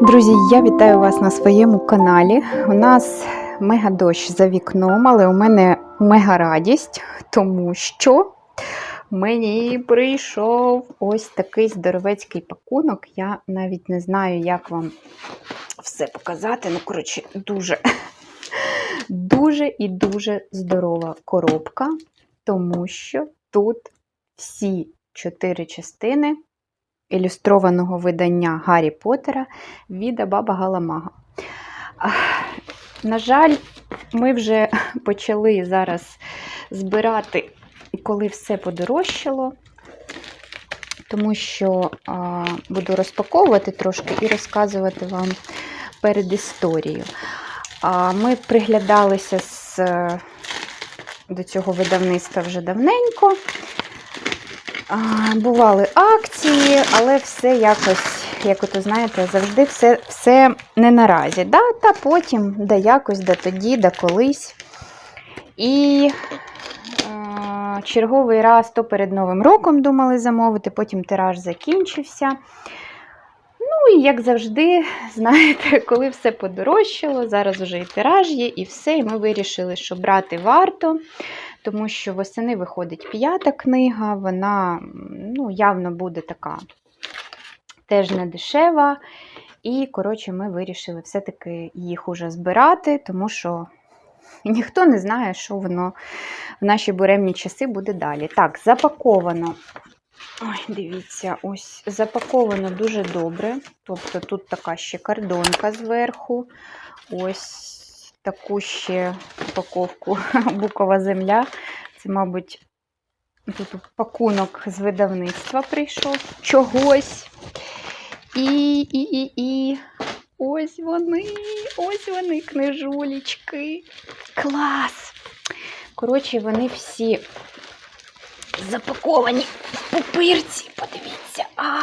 Друзі, я вітаю вас на своєму каналі. У нас мега дощ за вікном, але у мене мега радість, тому що мені прийшов ось такий здоровецький пакунок. Я навіть не знаю, як вам все показати. Ну, коротше, дуже, дуже і дуже здорова коробка, тому що тут всі чотири частини ілюстрованого видання Гаррі Поттера від Баба Галамага. На жаль, ми вже почали зараз збирати, коли все подорожчало, тому що а, буду розпаковувати трошки і розказувати вам перед історією. А, Ми приглядалися з, до цього видавництва вже давненько. А, Бували акції, але все якось, як ото знаєте, завжди все все не наразі. Да? Та потім, да якось, да тоді, да колись. І черговий раз то перед Новим роком думали замовити, потім тираж закінчився. Ну і як завжди, знаєте, коли все подорожчало, зараз вже і тираж є, і все, і ми вирішили, що брати варто тому що восени виходить п'ята книга, вона ну, явно буде така теж не дешева. І, коротше, ми вирішили все-таки їх уже збирати, тому що ніхто не знає, що воно в наші буремні часи буде далі. Так, запаковано. Ой, дивіться, ось запаковано дуже добре. Тобто тут така ще кардонка зверху. Ось таку ще упаковку букова земля. Це, мабуть, тут пакунок з видавництва прийшов чогось. І, і, і, і. Ось вони, ось вони, книжулечки. Клас! Коротше, вони всі запаковані в пупирці. Подивіться, а,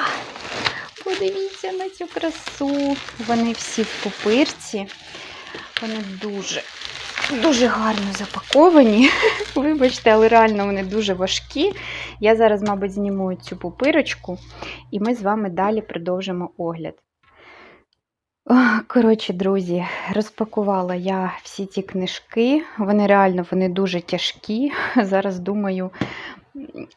подивіться на цю красу. Вони всі в пупирці. Вони дуже дуже гарно запаковані. Вибачте, але реально вони дуже важкі. Я зараз, мабуть, зніму цю пупирочку, і ми з вами далі продовжимо огляд. Коротше, друзі, розпакувала я всі ці книжки. Вони реально вони дуже тяжкі. Зараз думаю,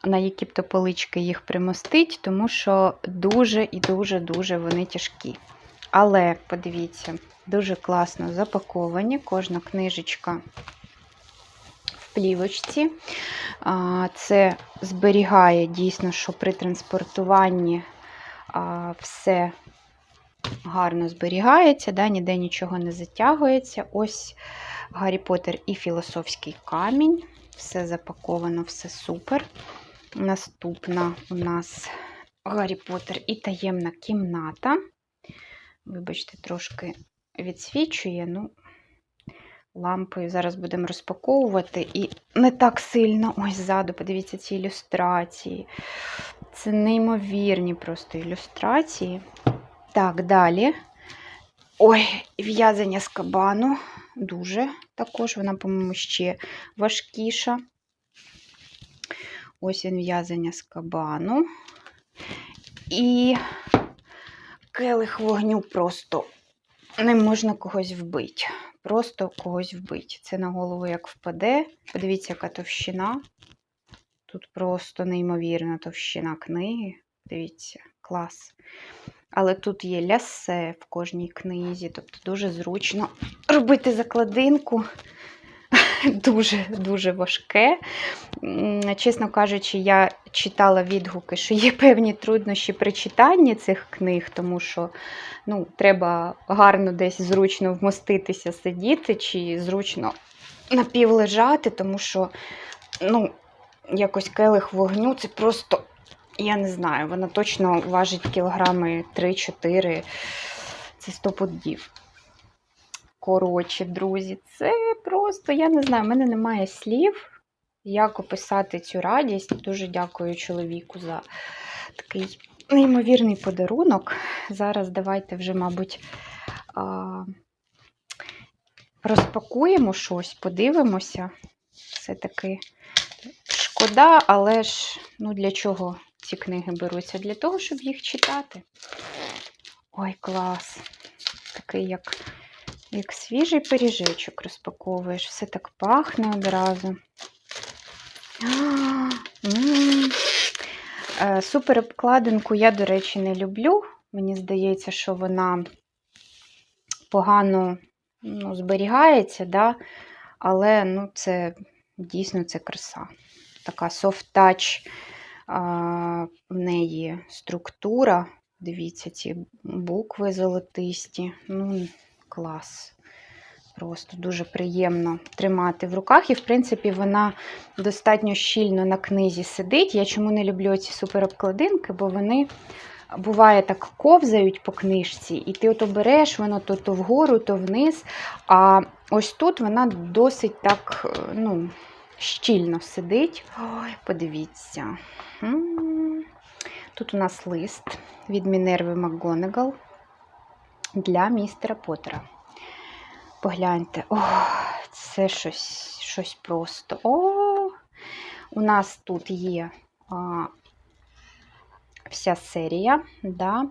на які б то полички їх примостить, тому що дуже і дуже-дуже вони тяжкі. Але подивіться, дуже класно запаковані. Кожна книжечка в плівочці. Це зберігає дійсно, що при транспортуванні все гарно зберігається, да, ніде нічого не затягується. Ось Гаррі Поттер і філософський камінь. Все запаковано, все супер. Наступна у нас Гаррі Поттер і таємна кімната. Вибачте, трошки відсвічує, ну, лампою зараз будемо розпаковувати і не так сильно. Ось ззаду, подивіться, ці ілюстрації. Це неймовірні просто ілюстрації. Так, далі. Ой, в'язання з кабану. Дуже також, вона, по-моєму, ще важкіша. Ось він в'язання з кабану. І келих вогню просто не можна когось вбити. Просто когось вбити. Це на голову як впаде. Подивіться, яка товщина. Тут просто неймовірна товщина книги. Дивіться, клас. Але тут є лясе в кожній книзі, тобто дуже зручно робити закладинку. Дуже-дуже важке. Чесно кажучи, я читала відгуки, що є певні труднощі при читанні цих книг, тому що ну, треба гарно десь зручно вмоститися, сидіти, чи зручно напівлежати, тому що ну, якось келих вогню це просто, я не знаю, вона точно важить кілограми 3-4, це 100 пудів. Коротше, друзі, це просто, я не знаю, в мене немає слів. як описати цю радість. Дуже дякую чоловіку за такий неймовірний подарунок. Зараз давайте вже, мабуть, розпакуємо щось, подивимося. Все-таки шкода, але ж ну, для чого ці книги беруться? Для того, щоб їх читати. Ой, клас! Такий, як, як свіжий пиріжечок розпаковуєш. Все так пахне одразу. А. Е, Супер обкладинку я, до речі, не люблю. Мені здається, що вона погано ну, зберігається, да? але ну, це дійсно це краса. Така софт-тач в неї структура. Дивіться, ці букви золотисті. Ну, клас. Просто дуже приємно тримати в руках. І, в принципі, вона достатньо щільно на книзі сидить. Я чому не люблю ці суперобкладинки, бо вони буває так ковзають по книжці, і ти ото береш, воно то, то вгору, то вниз. А ось тут вона досить так е, ну, щільно сидить. Ой, подивіться. Тут у нас лист від Мінерви МакГонагал для містера Поттера. Погляньте, о, це щось, щось просто. О, у нас тут є а, вся серія. Да.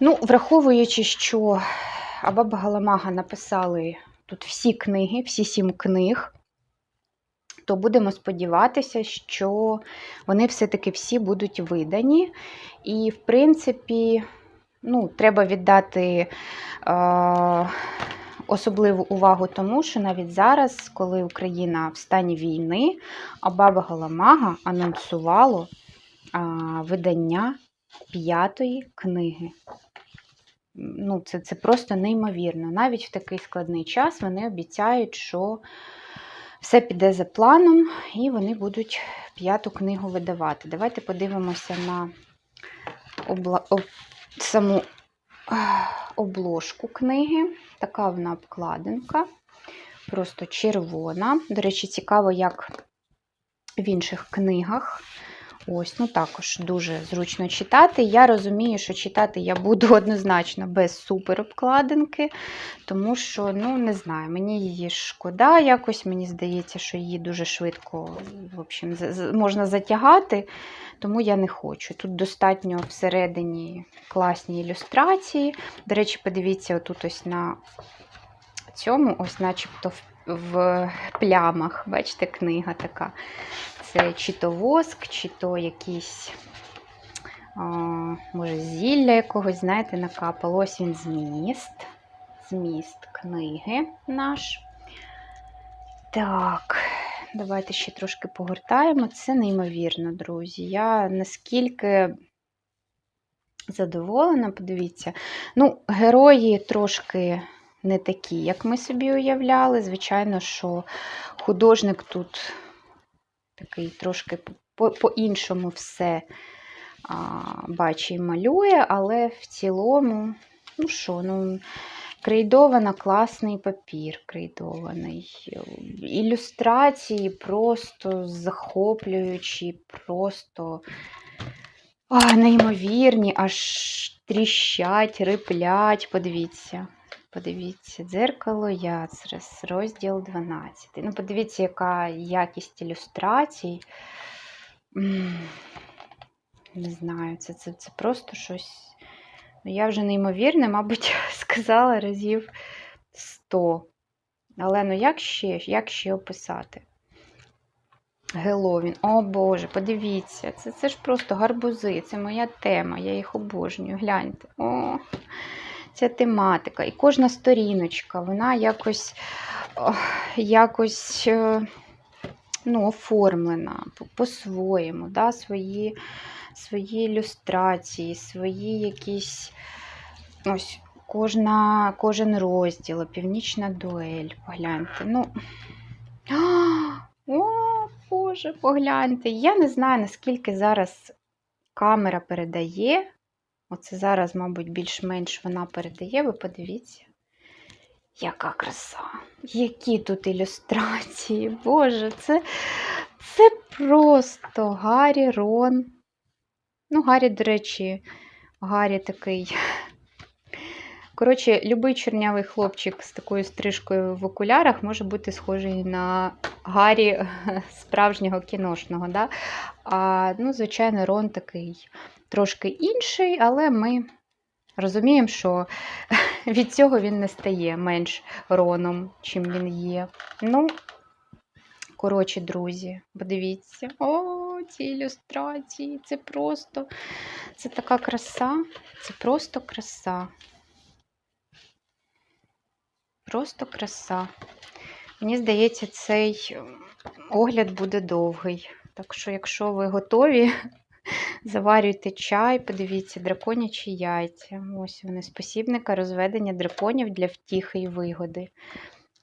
Ну, Враховуючи, що Абаба Галамага написали тут всі книги, всі сім книг, то будемо сподіватися, що вони все-таки всі будуть видані. І, в принципі, ну, треба віддати. Е Особливу увагу тому, що навіть зараз, коли Україна в стані війни, Абаба Галамага анонсувало а, видання п'ятої книги. Ну, Це це просто неймовірно. Навіть в такий складний час вони обіцяють, що все піде за планом, і вони будуть п'яту книгу видавати. Давайте подивимося на обла... об... саму обложку книги. Така вона обкладинка, просто червона. До речі, цікаво, як в інших книгах. Ось, ну також дуже зручно читати. Я розумію, що читати я буду однозначно без суперобкладинки, тому що, ну, не знаю, мені її шкода якось, мені здається, що її дуже швидко в общем, можна затягати, тому я не хочу. Тут достатньо всередині класні ілюстрації. До речі, подивіться, отут ось на цьому, ось начебто в плямах, бачите, книга така. Це чи то воск, чи то якийсь, о, може, зілля якогось, знаєте, накапало. Ось він зміст. Зміст книги наш. Так, давайте ще трошки погортаємо. Це неймовірно, друзі. Я наскільки задоволена, подивіться. Ну, герої трошки не такі, як ми собі уявляли. Звичайно, що художник тут такий трошки по-іншому все а, бачить і малює, але в цілому, ну що, ну, крейдована класний папір, крейдований. Ілюстрації просто захоплюючі, просто а, неймовірні, аж тріщать, риплять, подивіться. Подивіться, дзеркало Яцрес, розділ 12. Ну, подивіться, яка якість ілюстрацій. Не знаю, це це, це просто щось. Ну, Я вже неймовірне, мабуть, сказала разів 100. Але ну як ще як ще описати? Геловін. О Боже, подивіться, це це ж просто гарбузи, це моя тема, я їх обожнюю. Гляньте. О! Ця тематика. І кожна сторіночка, вона якось якось е, ну, оформлена по-своєму, да, свої свої ілюстрації, свої якісь ось кожна, кожен розділ, північна дуель. Погляньте. ну, О, Боже, погляньте. Я не знаю, наскільки зараз камера передає Оце зараз, мабуть, більш-менш вона передає, ви подивіться. Яка краса! Які тут ілюстрації, Боже, це Це просто Гаррі Рон. Ну, Гаррі, до речі, Гаррі такий. Коротше, любий чорнявий хлопчик з такою стрижкою в окулярах може бути схожий на Гаррі справжнього кіношного. Да? А, ну, звичайно, Рон такий трошки інший, але ми розуміємо, що від цього він не стає менш Роном, чим він є. Ну, коротше, друзі, подивіться. О, ці ілюстрації, це просто, це така краса, це просто краса. Просто краса. Мені здається, цей ем, огляд буде довгий. Так що, якщо ви готові, заварюйте чай, подивіться, драконячі яйця. Ось вони, спосібника розведення драконів для втіхи і вигоди.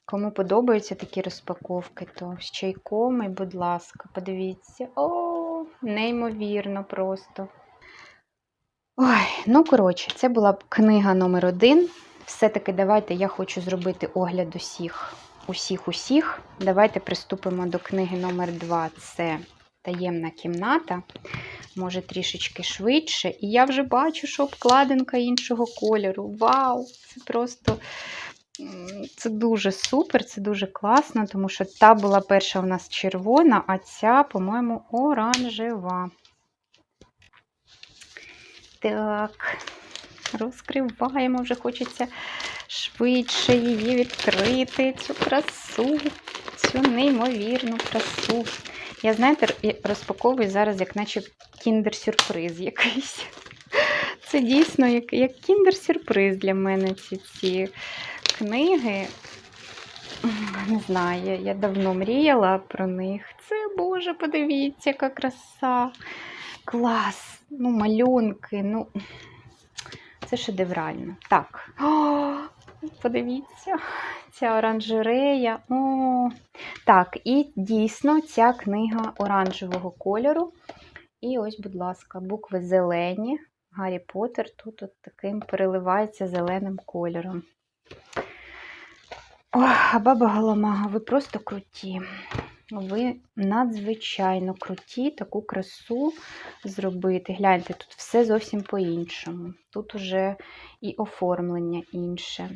Кому подобаються такі розпаковки, то з чайком і, будь ласка, подивіться. О, неймовірно просто. Ой, ну, коротше, це була б книга номер один. Все-таки давайте я хочу зробити огляд усіх, усіх, усіх. Давайте приступимо до книги номер 2 Це таємна кімната. Може, трішечки швидше. І я вже бачу, що обкладинка іншого кольору. Вау! Це просто це дуже супер, це дуже класно, тому що та була перша у нас червона, а ця, по-моєму, оранжева. Так, розкриваємо, вже хочеться швидше її відкрити, цю красу, цю неймовірну красу. Я, знаєте, розпаковую зараз, як наче кіндер-сюрприз якийсь. Це дійсно як, як кіндер-сюрприз для мене ці, ці книги. Не знаю, я, давно мріяла про них. Це, Боже, подивіться, яка краса. Клас. Ну, малюнки, ну. Це шедеврально. Так. подивіться, ця оранжерея. О, так, і дійсно ця книга оранжевого кольору. І ось, будь ласка, букви зелені. Гаррі Поттер тут от таким переливається зеленим кольором. Ох, баба Галамага, ви просто круті. Ви надзвичайно круті таку красу зробити. Гляньте, тут все зовсім по-іншому. Тут уже і оформлення інше,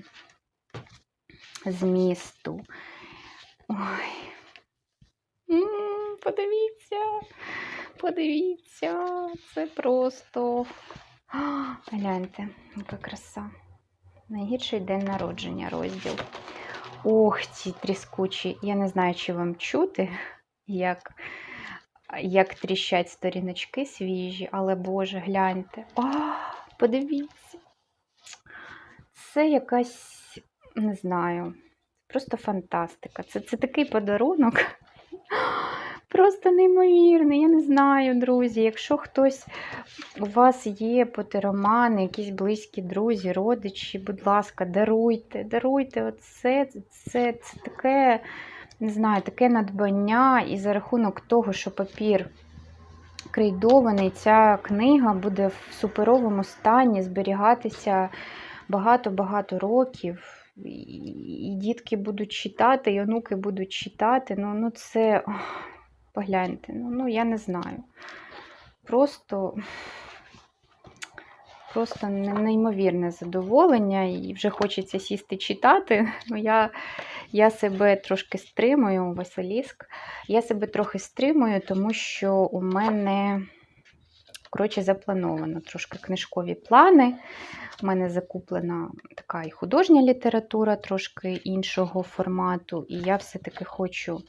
змісту. Ой. Подивіться, подивіться, це просто. Гляньте, яка краса. Найгірший день народження розділ. Ох, ці тріскучі. Я не знаю, чи вам чути, як, як тріщать сторіночки свіжі, але Боже, гляньте. А, подивіться. Це якась, не знаю, просто фантастика. Це, це такий подарунок. Просто неймовірний. Я не знаю, друзі. Якщо хтось у вас є потеромани, якісь близькі друзі, родичі, будь ласка, даруйте, даруйте оце, це, це таке, не знаю, таке надбання, і за рахунок того, що папір крейдований, ця книга буде в суперовому стані зберігатися багато-багато років. І, дітки будуть читати, і онуки будуть читати. Ну, ну це погляньте, ну, ну я не знаю. Просто, просто неймовірне задоволення, і вже хочеться сісти читати. Ну, я, я себе трошки стримую, Василіск. Я себе трохи стримую, тому що у мене, коротше, заплановано трошки книжкові плани. У мене закуплена така і художня література трошки іншого формату, і я все-таки хочу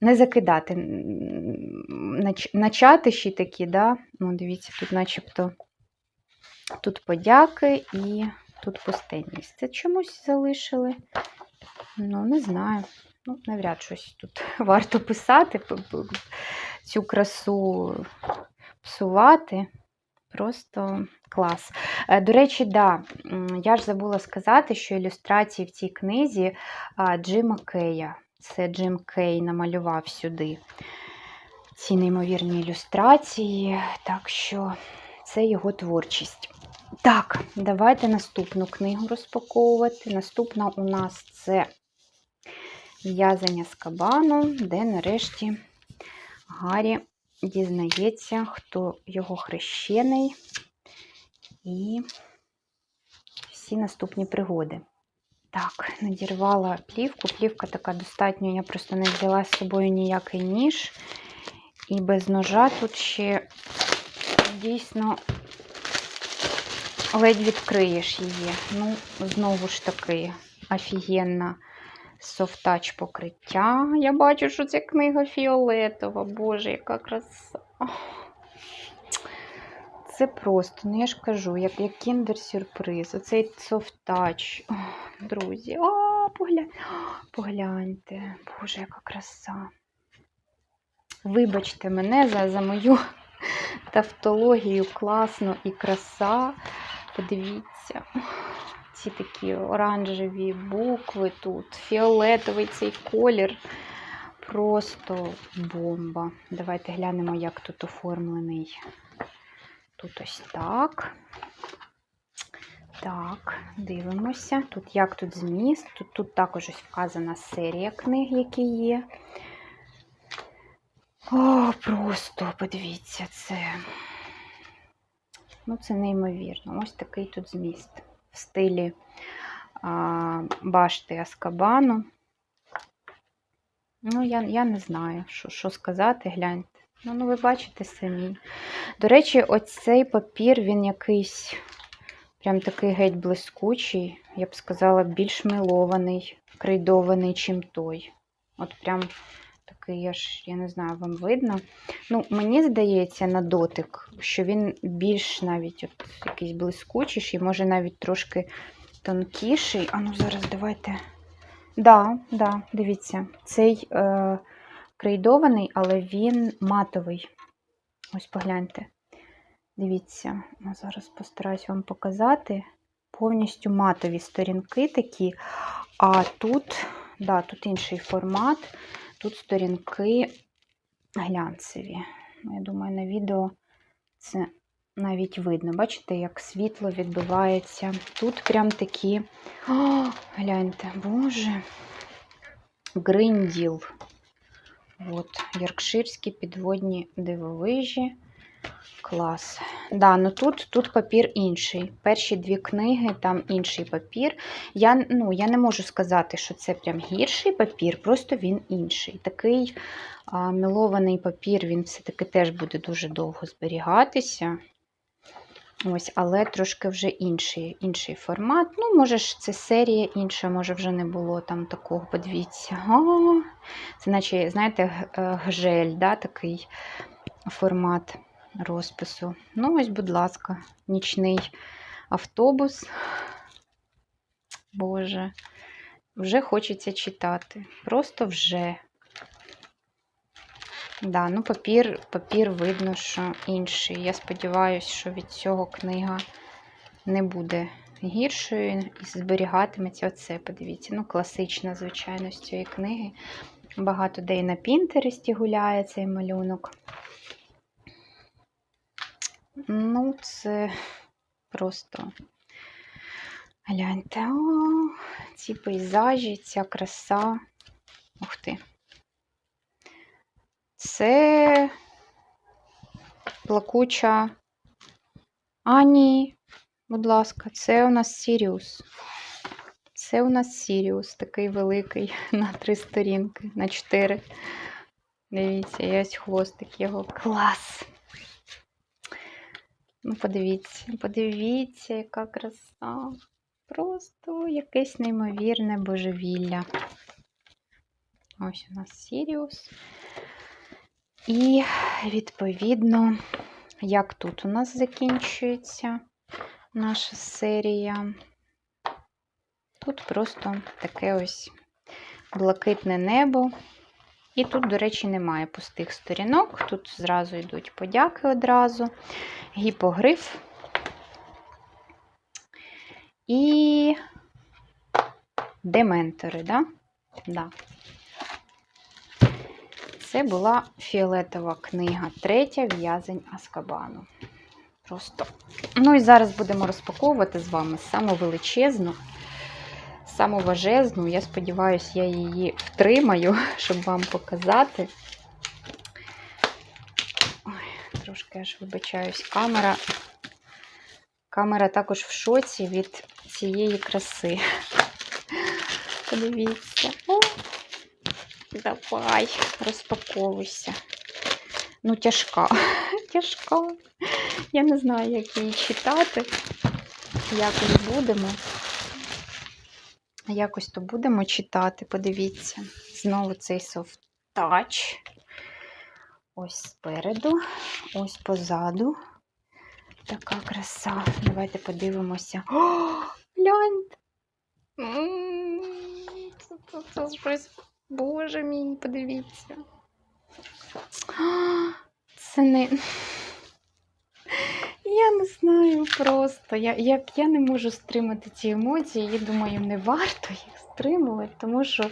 не закидати м, нач- такі, да? ну, дивіться, тут начебто тут подяки і тут пустинність. Це чомусь залишили. Ну, не знаю. Ну, навряд щось тут варто писати, цю красу псувати. Просто клас. Е, До речі, да, я ж забула сказати, що ілюстрації в цій книзі Джима Кея. Це Джим Кей намалював сюди ці неймовірні ілюстрації, так що це його творчість. Так, давайте наступну книгу розпаковувати. Наступна у нас це В'язання з кабану, де нарешті Гаррі дізнається, хто його хрещений, і всі наступні пригоди. Так, надірвала плівку. Плівка така достатньо, я просто не взяла з собою ніякий ніж. І без ножа тут ще дійсно ледь відкриєш її. Ну, знову ж таки, офігенна софтач покриття. Я бачу, що ця книга фіолетова. Боже, яка краса. Це просто, ну я ж кажу, як, як кіндер-сюрприз. Оцей софтач. Ох, Друзі, о, поглянь, погляньте. Боже, яка краса. Вибачте мене за, за мою тавтологію класно і краса. Подивіться, ці такі оранжеві букви тут, фіолетовий цей колір. Просто бомба. Давайте глянемо, як тут оформлений. Тут ось так. Так, дивимося. Тут як тут зміст. Тут, тут також ось вказана серія книг, які є. О, просто подивіться це. Ну, це неймовірно. Ось такий тут зміст в стилі а, башти Аскабану. Ну, я, я не знаю, що, що сказати, гляньте. Ну, ну, ви бачите самі. До речі, оцей папір, він якийсь прям такий геть блискучий, я б сказала, більш милований, крейдований, чим той. От прям такий, я ж, я не знаю, вам видно. Ну, мені здається, на дотик, що він більш навіть от якийсь блискучіший, може навіть трошки тонкіший. А ну зараз давайте. Да, да, дивіться, цей е, крейдований, але він матовий. Ось погляньте. Дивіться, я зараз постараюсь вам показати. Повністю матові сторінки такі. А тут, да, тут інший формат, тут сторінки глянцеві. Ну, Я думаю, на відео це навіть видно. Бачите, як світло відбивається. Тут прям такі. О, гляньте, боже, гринділ. От, Йоркширські підводні дивовижі. Клас. Да, ну тут, тут папір інший. Перші дві книги, там інший папір. Я, ну, я не можу сказати, що це прям гірший папір, просто він інший. Такий а, мілований папір, він все-таки теж буде дуже довго зберігатися. Ось, але трошки вже інший інший формат. Ну, може ж, це серія інша, може вже не було там такого, подивіться. О, це наче, знаєте, е, гжель, да, такий формат розпису. Ну, ось, будь ласка, нічний автобус. Боже, вже хочеться читати. Просто вже. Да, ну папір, папір видно, що інший. Я сподіваюся, що від цього книга не буде гіршою і зберігатиметься оце. Подивіться. Ну, класична, звичайно, з цієї книги. Багато де і на Пінтересті гуляє цей малюнок. Ну, це просто гляньте, о, ці пейзажі, ця краса. Ух ти. Це плакуча. А, ні, будь ласка, це у нас Сіріус. Це у нас Сіріус, такий великий на три сторінки, на чотири. Дивіться, є ось хвостик його. Клас! Ну, подивіться, подивіться, яка краса. Просто якесь неймовірне божевілля. Ось у нас Сіріус. І, відповідно, як тут у нас закінчується наша серія. Тут просто таке ось блакитне небо. І тут, до речі, немає пустих сторінок. Тут зразу йдуть подяки одразу, гіпогриф. І дементори, да? Да. Це була фіолетова книга, третя в'язень Аскабану. Просто. Ну і зараз будемо розпаковувати з вами саму величезну, саму важезну. Я сподіваюся, я її втримаю, щоб вам показати. трошки аж вибачаюсь. Камера. Камера також в шоці від цієї краси. Подивіться. О, давай, розпаковуйся. Ну, тяжка. Тяжка. Я не знаю, як її читати. Якось будемо. Якось то будемо читати, подивіться. Знову цей touch. Ось спереду, ось позаду. Така краса. Давайте подивимося. О, гляньте! Це щось. Боже мій, подивіться. Це не. Я не знаю просто. Я, як я не можу стримати ці емоції, я думаю, не варто їх стримувати, тому що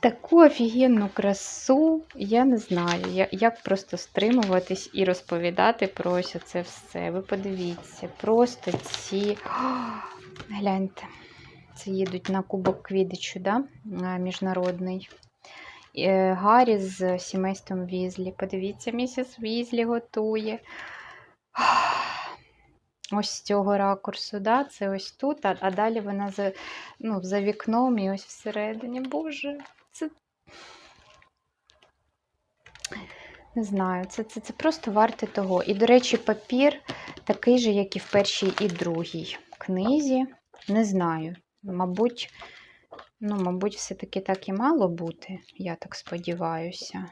таку офігенну красу я не знаю, я- як просто стримуватись і розповідати про ось це все. Ви подивіться, просто ці. Гляньте, це їдуть на Кубок Квідичу, да? міжнародний. Е, Гаррі з сімейством Візлі. Подивіться, місіс Візлі готує. Ось з цього ракурсу, да? це ось тут, а, а далі вона за, ну, за вікном і ось всередині. Боже, це. Не знаю, це, це, це просто варте того. І, до речі, папір такий же, як і в першій і другій книзі. Не знаю. Мабуть, ну, мабуть, все-таки так і мало бути, я так сподіваюся.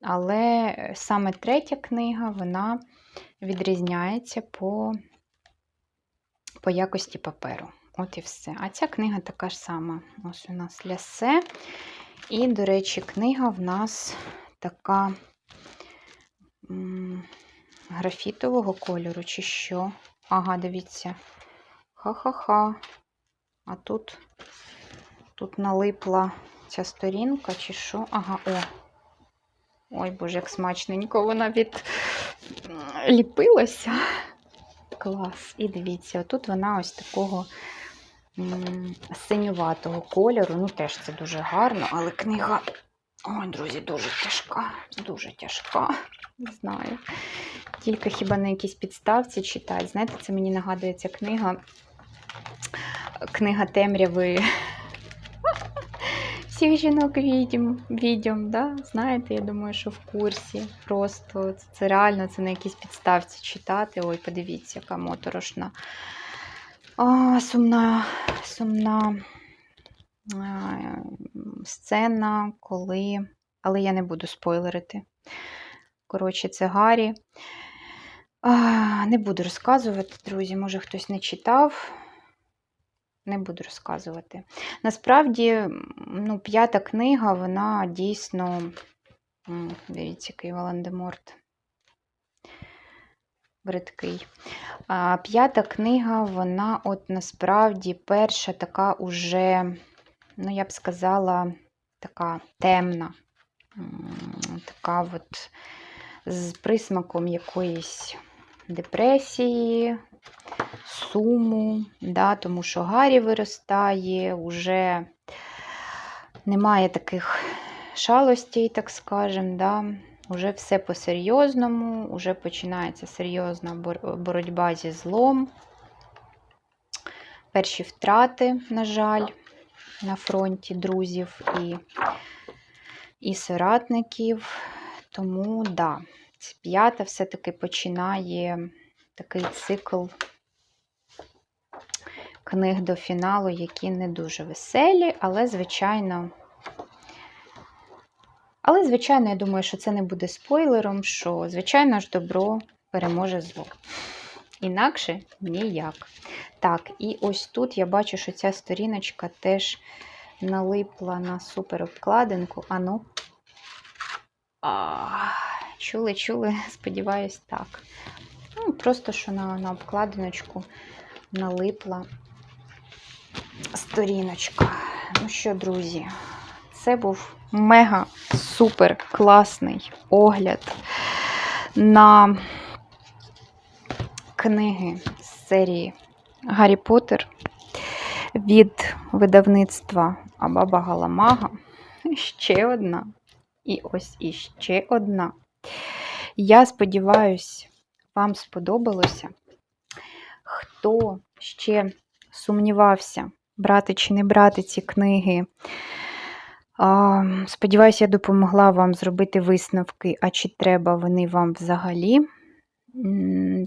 Але е, саме третя книга, вона відрізняється по, по якості паперу. От і все. А ця книга така ж сама. Ось у нас лясе. І, до речі, книга в нас така м, графітового кольору, чи що. Ага, дивіться. Ха-ха-ха. А тут, тут налипла ця сторінка, чи що. Ага, о. Ой, боже, як смачненько вона від ліпилася. Клас. І дивіться, тут вона ось такого синюватого кольору. Ну, теж це дуже гарно, але книга, ой, друзі, дуже тяжка, дуже тяжка. Не знаю. Тільки хіба на якійсь підставці читати. Знаєте, це мені нагадує ця книга. Книга темряви всіх жінок відьм, відьом, да? знаєте, я думаю, що в курсі. Просто це, це реально це на якійсь підставці читати. Ой, подивіться, яка моторошна. А, сумна, сумна а, сцена, коли. Але я не буду спойлерити. Коротше, це Гаррі. Не буду розказувати, друзі, може хтось не читав. Не буду розказувати. Насправді, ну, п'ята книга, вона дійсно. Дивіться, який Волан-де-Морт. Бридкий. П'ята книга, вона, от насправді, перша така уже, ну, я б сказала, така темна. Така от з присмаком якоїсь депресії, суму, да, тому що Гаррі виростає, вже немає таких шалостей, так скажем, да, вже все по-серйозному, вже починається серйозна боротьба зі злом. Перші втрати, на жаль, на фронті друзів і, і соратників. Тому, да, п'ята все-таки починає такий цикл книг до фіналу, які не дуже веселі, але, звичайно, але, звичайно, я думаю, що це не буде спойлером, що, звичайно ж, добро переможе зло. Інакше ніяк. Так, і ось тут я бачу, що ця сторіночка теж налипла на суперобкладинку. Ану. А, чули, чули, сподіваюсь, так. Просто що на, на обкладиночку налипла сторіночка. Ну що, друзі, це був мега супер класний огляд на книги з серії Гаррі Поттер від видавництва Абаба Галамага. Ще одна. І ось іще одна. Я сподіваюся, вам сподобалося. Хто ще сумнівався, брати чи не брати ці книги. Сподіваюся, я допомогла вам зробити висновки, а чи треба вони вам взагалі.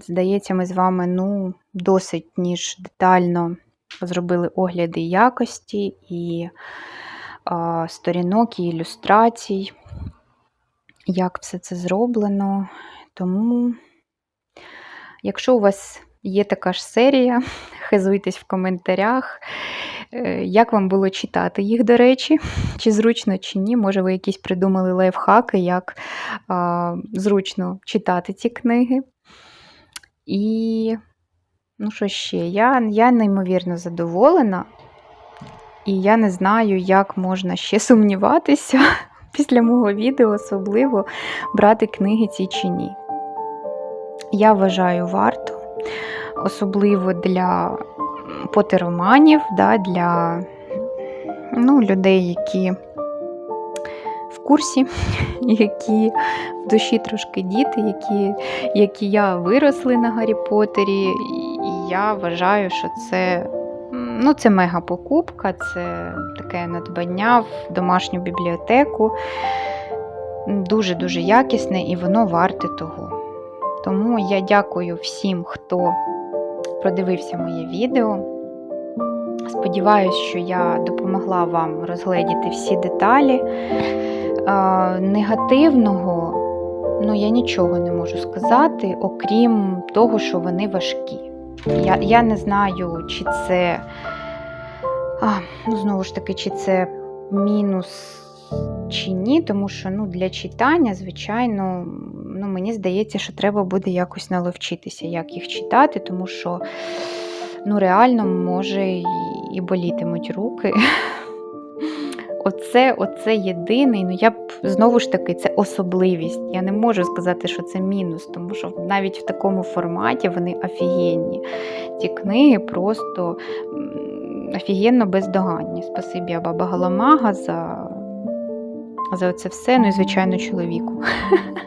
Здається, ми з вами ну, досить ніж детально зробили огляди якості і а, сторінок, і ілюстрацій, як все це зроблено. Тому, якщо у вас є така ж серія, хизуйтесь в коментарях. Е, Як вам було читати їх, до речі, чи зручно, чи ні. Може, ви якісь придумали лайфхаки, як а, зручно читати ці книги. І, ну що ще, я, я неймовірно задоволена, і я не знаю, як можна ще сумніватися після мого відео, особливо брати книги ці чи ні. Я вважаю, варто, особливо для потероманів, да, для ну, людей, які в курсі, які в душі трошки діти, які, як і я, виросли на Гаррі Поттері. І я вважаю, що це, ну, це мега покупка, це таке надбання в домашню бібліотеку. Дуже-дуже якісне і воно варте того. Тому я дякую всім, хто продивився моє відео. Сподіваюсь, що я допомогла вам розгледіти всі деталі. А, негативного, ну, я нічого не можу сказати, окрім того, що вони важкі. Я, я не знаю, чи це, а, ну, знову ж таки, чи це мінус чи ні, тому що ну, для читання, звичайно, ну, мені здається, що треба буде якось наловчитися, як їх читати, тому що ну, реально може і, болітимуть руки. Оце, оце єдиний, ну я б знову ж таки, це особливість. Я не можу сказати, що це мінус, тому що навіть в такому форматі вони офігенні. Ці книги просто офігенно бездоганні. Спасибі баба Галамага за, за це все. Ну і, звичайно, чоловіку,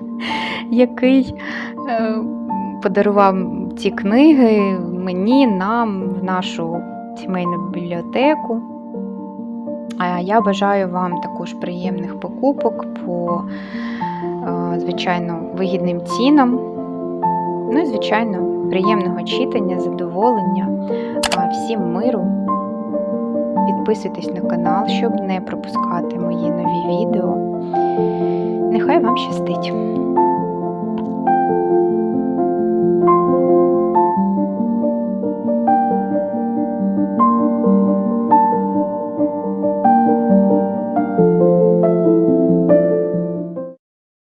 який е, подарував ці книги мені, нам, в нашу сімейну бібліотеку. Я бажаю вам також приємних покупок по, е, звичайно, вигідним цінам. Ну і, звичайно, приємного читання, задоволення. Всім миру. Підписуйтесь на канал, щоб не пропускати мої нові відео. Нехай вам щастить!